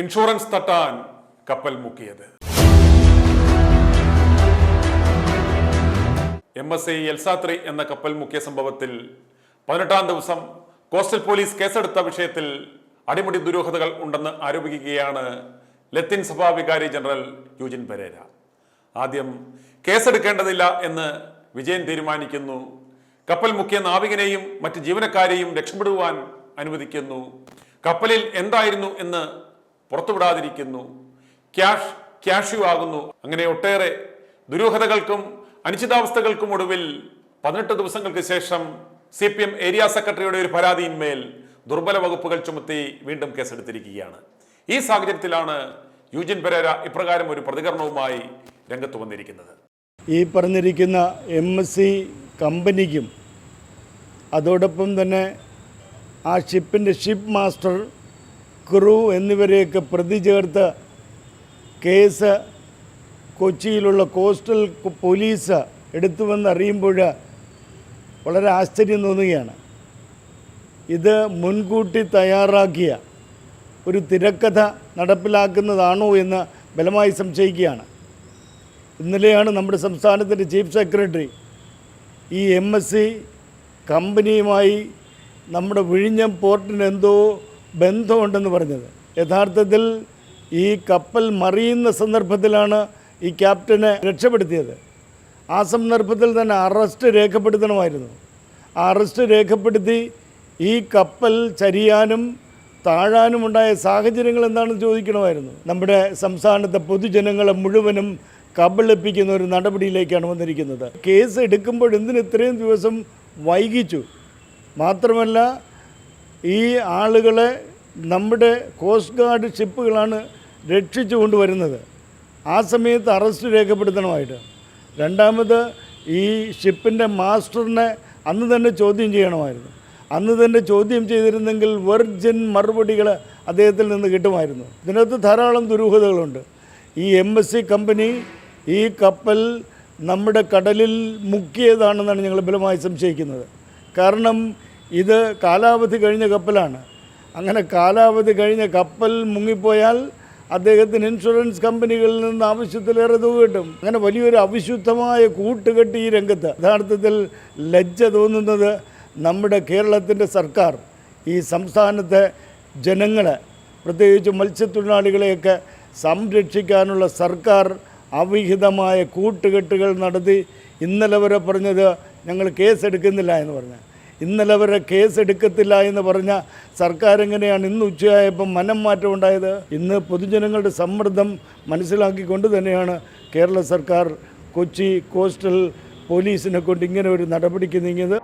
Insurance തട്ടാൻ കപ്പൽ മുക്കിയത്. M S I Elsa three എന്ന കപ്പൽ മുക്കിയ സംഭവത്തിൽ പതിനെട്ടാം ദിവസം കോസ്റ്റൽ പോലീസ് കേസെടുത്ത വിഷയത്തിൽ അടിമുടി ദുരൂഹതകൾ ഉണ്ടെന്ന് ആരോപിക്കുകയാണ് ലത്തിൻ സഭാ വികാരി ജനറൽ യൂജിൻ പെരേര. ആദ്യം കേസെടുക്കേണ്ടതില്ല എന്ന് വിജയൻ തീരുമാനിക്കുന്നു. കപ്പൽ മുക്കിയ നാവികനെയും മറ്റ് ജീവനക്കാരെയും രക്ഷപ്പെടുവാൻ അനുവദിക്കുന്നു. കപ്പലിൽ എന്തായിരുന്നു എന്ന് പുറത്തുവിടാതിരിക്കുന്നു. ക്യാഷ് ക്യാഷ്യൂ ആകുന്നു അങ്ങനെ ഒട്ടേറെ ദുരൂഹതകൾക്കും അനിശ്ചിതാവസ്ഥകൾക്കും ഒടുവിൽ പതിനെട്ട് ദിവസങ്ങൾക്ക് ശേഷം സി പി എം ഏരിയ സെക്രട്ടറിയുടെ ഒരു പരാതിയിന്മേൽ ദുർബല വകുപ്പുകൾ ചുമത്തി വീണ്ടും കേസെടുത്തിരിക്കുകയാണ്. ഈ സാഹചര്യത്തിലാണ് യൂജിൻ പെരേര ഇപ്രകാരം ഒരു പ്രതികരണവുമായി രംഗത്ത് വന്നിരിക്കുന്നത്. ഈ പറഞ്ഞിരിക്കുന്ന എം എസ് സി കമ്പനിക്കും അതോടൊപ്പം തന്നെ ആ ഷിപ്പിന്റെ ഷിപ്പ് മാസ്റ്റർ ക്രൂ എന്നിവരെയൊക്കെ പ്രതി ചേർത്ത് കേസ് കൊച്ചിയിലുള്ള കോസ്റ്റൽ പോലീസ് എടുത്തുവെന്ന് അറിയുമ്പോൾ വളരെ ആശ്ചര്യം തോന്നുകയാണ്. ഇത് മുൻകൂട്ടി തയ്യാറാക്കിയ ഒരു തിരക്കഥ നടപ്പിലാക്കുന്നതാണോ എന്ന് ബലമായി സംശയിക്കുകയാണ്. ഇന്നലെയാണ് നമ്മുടെ സംസ്ഥാനത്തിന്റെ ചീഫ് സെക്രട്ടറി ഈ എം എസ് സി കമ്പനിയുമായി നമ്മുടെ വിഴിഞ്ഞം പോർട്ടിന് എന്തോ ബന്ധമുണ്ടെന്ന് പറഞ്ഞത്. യഥാർത്ഥത്തിൽ ഈ കപ്പൽ മറിയുന്ന സന്ദർഭത്തിലാണ് ഈ ക്യാപ്റ്റനെ രക്ഷപ്പെടുത്തിയത്. ആ സന്ദർഭത്തിൽ തന്നെ അറസ്റ്റ് രേഖപ്പെടുത്തണമായിരുന്നു. ആ അറസ്റ്റ് രേഖപ്പെടുത്തി ഈ കപ്പൽ ചരിയാനും താഴാനുമുണ്ടായ സാഹചര്യങ്ങൾ എന്താണെന്ന് ചോദിക്കണമായിരുന്നു. നമ്മുടെ സംസ്ഥാനത്തെ പൊതുജനങ്ങളെ മുഴുവനും കബളിപ്പിക്കുന്ന ഒരു നടപടിയിലേക്കാണ് വന്നിരിക്കുന്നത്. കേസ് എടുക്കുമ്പോൾ എന്തിന് ഇത്രയും ദിവസം വൈകിച്ചു? മാത്രമല്ല ഈ ആളുകളെ നമ്മുടെ കോസ്റ്റ് ഗാർഡ് ഷിപ്പുകളാണ് രക്ഷിച്ചു കൊണ്ടുവരുന്നത്. ആ സമയത്ത് അറസ്റ്റ് രേഖപ്പെടുത്തണമായിട്ട്. രണ്ടാമത് ഈ ഷിപ്പിന്റെ മാസ്റ്ററിനെ അന്ന് തന്നെ ചോദ്യം ചെയ്യണമായിരുന്നു. അന്ന് തന്നെ ചോദ്യം ചെയ്തിരുന്നെങ്കിൽ വെർജിൻ മറുപടികൾ അദ്ദേഹത്തിൽ നിന്ന് കിട്ടുമായിരുന്നു. ഇതിനകത്ത് ധാരാളം ദുരൂഹതകളുണ്ട്. ഈ എം എസ് സി കമ്പനി ഈ കപ്പൽ നമ്മുടെ കടലിൽ മുക്കിയതാണെന്നാണ് ഞങ്ങൾ ബലമായി സംശയിക്കുന്നത്. കാരണം ഇത് കാലാവധി കഴിഞ്ഞ കപ്പലാണ്. അങ്ങനെ കാലാവധി കഴിഞ്ഞ കപ്പൽ മുങ്ങിപ്പോയാൽ അദ്ദേഹത്തിന് ഇൻഷുറൻസ് കമ്പനികളിൽ നിന്ന് ആവശ്യത്തിലേറെ തുക കിട്ടും. അങ്ങനെ വലിയൊരു അവിശുദ്ധമായ കൂട്ടുകെട്ട് ഈ രംഗത്ത്. യഥാർത്ഥത്തിൽ ലജ്ജ തോന്നുന്നത് നമ്മുടെ കേരളത്തിന്റെ സർക്കാർ ഈ സംസ്ഥാനത്തെ ജനങ്ങളെ പ്രത്യേകിച്ച് മത്സ്യത്തൊഴിലാളികളെയൊക്കെ സംരക്ഷിക്കാനുള്ള സർക്കാർ അവിഹിതമായ കൂട്ടുകെട്ടുകൾ നടത്തി. ഇന്നലെ വരെ പറഞ്ഞത് ഞങ്ങൾ കേസെടുക്കുന്നില്ല എന്ന് പറഞ്ഞു. ഇന്നലെ വരെ കേസ് എടുക്കത്തില്ല എന്ന് പറഞ്ഞ സർക്കാർ എങ്ങനെയാണ് ഇന്ന് ഉച്ചയായപ്പം മനം മാറ്റം ഉണ്ടായത്? ഇന്ന് പൊതുജനങ്ങളുടെ സമ്മർദ്ദം മനസ്സിലാക്കിക്കൊണ്ട് തന്നെയാണ് കേരള സർക്കാർ കൊച്ചി കോസ്റ്റൽ പോലീസിനെ കൊണ്ട് ഇങ്ങനെ ഒരു നടപടിക്ക് നീങ്ങിയത്.